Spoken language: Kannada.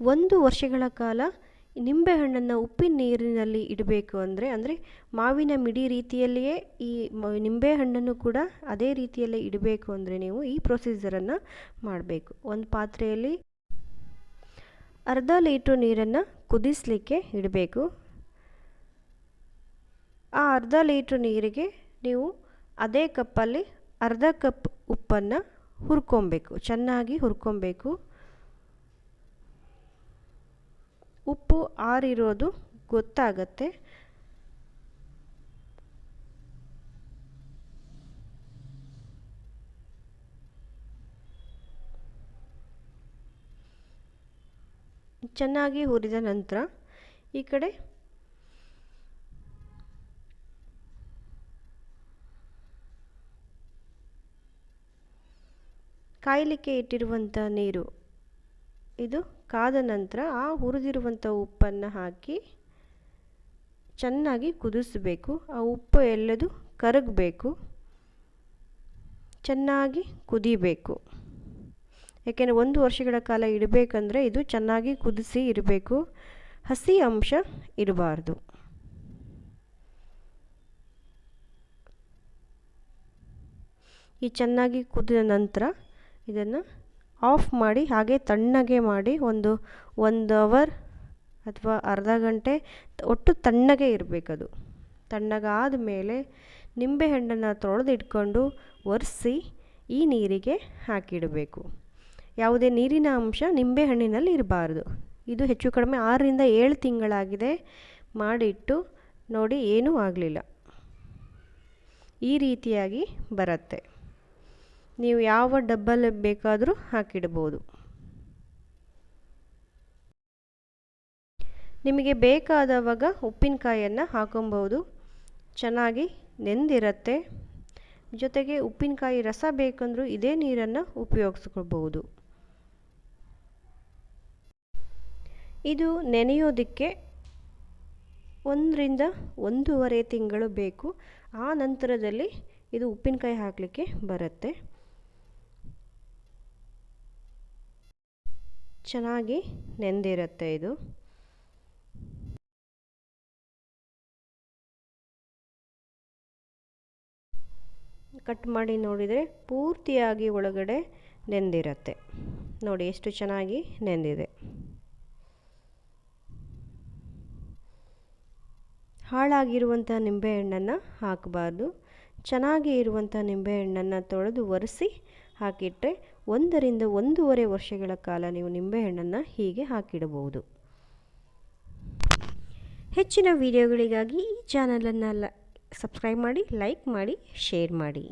ಒಂದು ವರ್ಷಗಳ ಕಾಲ ನಿಂಬೆಹಣ್ಣನ್ನು ಉಪ್ಪಿನ ನೀರಿನಲ್ಲಿ ಇಡಬೇಕು ಅಂದರೆ ಅಂದರೆ ಮಾವಿನ ಮಿಡಿ ರೀತಿಯಲ್ಲಿಯೇ ಈ ನಿಂಬೆಹಣ್ಣನ್ನು ಕೂಡ ಅದೇ ರೀತಿಯಲ್ಲೇ ಇಡಬೇಕು ಅಂದರೆ ನೀವು ಈ ಪ್ರೊಸೀಜರನ್ನು ಮಾಡಬೇಕು. ಒಂದು ಪಾತ್ರೆಯಲ್ಲಿ ಅರ್ಧ ಲೀಟ್ರ್ ನೀರನ್ನು ಕುದಿಸಲಿಕ್ಕೆ ಇಡಬೇಕು. ಆ ಅರ್ಧ ಲೀಟ್ರ್ ನೀರಿಗೆ ನೀವು ಅದೇ ಕಪ್ಪಲ್ಲಿ ಅರ್ಧ ಕಪ್ ಉಪ್ಪನ್ನು ಹುರ್ಕೊಬೇಕು. ಚೆನ್ನಾಗಿ ಹುರ್ಕೊಬೇಕು. ಉಪ್ಪು ಆರಿರೋದು ಗೊತ್ತಾಗತ್ತೆ. ಚೆನ್ನಾಗಿ ಹುರಿದ ನಂತರ ಈ ಕಡೆ ಕಾಯಲಿಕ್ಕೆ ಇಟ್ಟಿರುವಂಥ ನೀರು ಇದು ಕಾದ ನಂತರ ಆ ಹುರಿದಿರುವಂಥ ಉಪ್ಪನ್ನು ಹಾಕಿ ಚೆನ್ನಾಗಿ ಕುದಿಸಬೇಕು. ಆ ಉಪ್ಪು ಎಲ್ಲದು ಕರಗಬೇಕು. ಚೆನ್ನಾಗಿ ಕುದಿಬೇಕು. ಯಾಕೆಂದರೆ ಒಂದು ವರ್ಷಗಳ ಕಾಲ ಇಡಬೇಕಂದ್ರೆ ಇದು ಚೆನ್ನಾಗಿ ಕುದಿಸಿ ಇರಬೇಕು. ಹಸಿ ಅಂಶ ಇರಬಾರ್ದು. ಈ ಚೆನ್ನಾಗಿ ಕುದಿದ ನಂತರ ಇದನ್ನು ಆಫ್ ಮಾಡಿ ಹಾಗೆ ತಣ್ಣಗೆ ಮಾಡಿ ಒಂದು ಒಂದು ಅವರ್ ಅಥವಾ ಅರ್ಧ ಗಂಟೆ ಒಟ್ಟು ತಣ್ಣಗೆ ಇರಬೇಕದು. ತಣ್ಣಗಾದ ಮೇಲೆ ನಿಂಬೆಹಣ್ಣನ್ನು ತೊಳೆದಿಟ್ಕೊಂಡು ಒರೆಸಿ ಈ ನೀರಿಗೆ ಹಾಕಿಡಬೇಕು. ಯಾವುದೇ ನೀರಿನ ಅಂಶ ನಿಂಬೆಹಣ್ಣಿನಲ್ಲಿ ಇರಬಾರ್ದು. ಇದು ಹೆಚ್ಚು ಕಡಿಮೆ ಆರರಿಂದ ಏಳು ತಿಂಗಳಾಗಿದೆ. ಮಾಡಿಟ್ಟು ನೋಡಿ ಏನೂ ಆಗಲಿಲ್ಲ. ಈ ರೀತಿಯಾಗಿ ಬರುತ್ತೆ. ನೀವು ಯಾವ ಡಬ್ಬಲ್ಲಿ ಬೇಕಾದರೂ ಹಾಕಿಡ್ಬೋದು ನಿಮಗೆ ಬೇಕಾದವಾಗ ಉಪ್ಪಿನಕಾಯಿಯನ್ನು ಹಾಕೊಬೋದು ಚೆನ್ನಾಗಿ ನೆಂದಿರತ್ತೆ. ಜೊತೆಗೆ ಉಪ್ಪಿನಕಾಯಿ ರಸ ಬೇಕಂದರೂ ಇದೇ ನೀರನ್ನು ಉಪಯೋಗಿಸ್ಕೊಳ್ಬೋದು ಇದು ನೆನೆಯೋದಕ್ಕೆ ಒಂದರಿಂದ ಒಂದೂವರೆ ತಿಂಗಳು ಬೇಕು. ಆ ನಂತರದಲ್ಲಿ ಇದು ಉಪ್ಪಿನಕಾಯಿ ಹಾಕಲಿಕ್ಕೆ ಬರುತ್ತೆ. ಚೆನ್ನಾಗಿ ನೆಂದಿರುತ್ತೆ ಇದು. ಕಟ್ ಮಾಡಿ ನೋಡಿದರೆ ಪೂರ್ತಿಯಾಗಿ ಒಳಗಡೆ ನೆಂದಿರುತ್ತೆ. ನೋಡಿ ಎಷ್ಟು ಚೆನ್ನಾಗಿ ನೆಂದಿದೆ. ಹಾಳಾಗಿರುವಂಥ ನಿಂಬೆಹಣ್ಣನ್ನು ಹಾಕಬಾರ್ದು. ಚೆನ್ನಾಗಿ ಇರುವಂಥ ನಿಂಬೆಹಣ್ಣನ್ನು ತೊಳೆದು ಒರೆಸಿ ಹಾಕಿಟ್ಟರೆ ಒಂದರಿಂದ ಒಂದೂವರೆ ವರ್ಷಗಳ ಕಾಲ ನೀವು ನಿಂಬೆಹಣ್ಣನ್ನು ಹೀಗೆ ಹಾಕಿಡಬಹುದು. ಹೆಚ್ಚಿನ ವಿಡಿಯೋಗಳಿಗಾಗಿ ಈ ಚಾನಲನ್ನು ಸಬ್ಸ್ಕ್ರೈಬ್ ಮಾಡಿ, ಲೈಕ್ ಮಾಡಿ, ಶೇರ್ ಮಾಡಿ.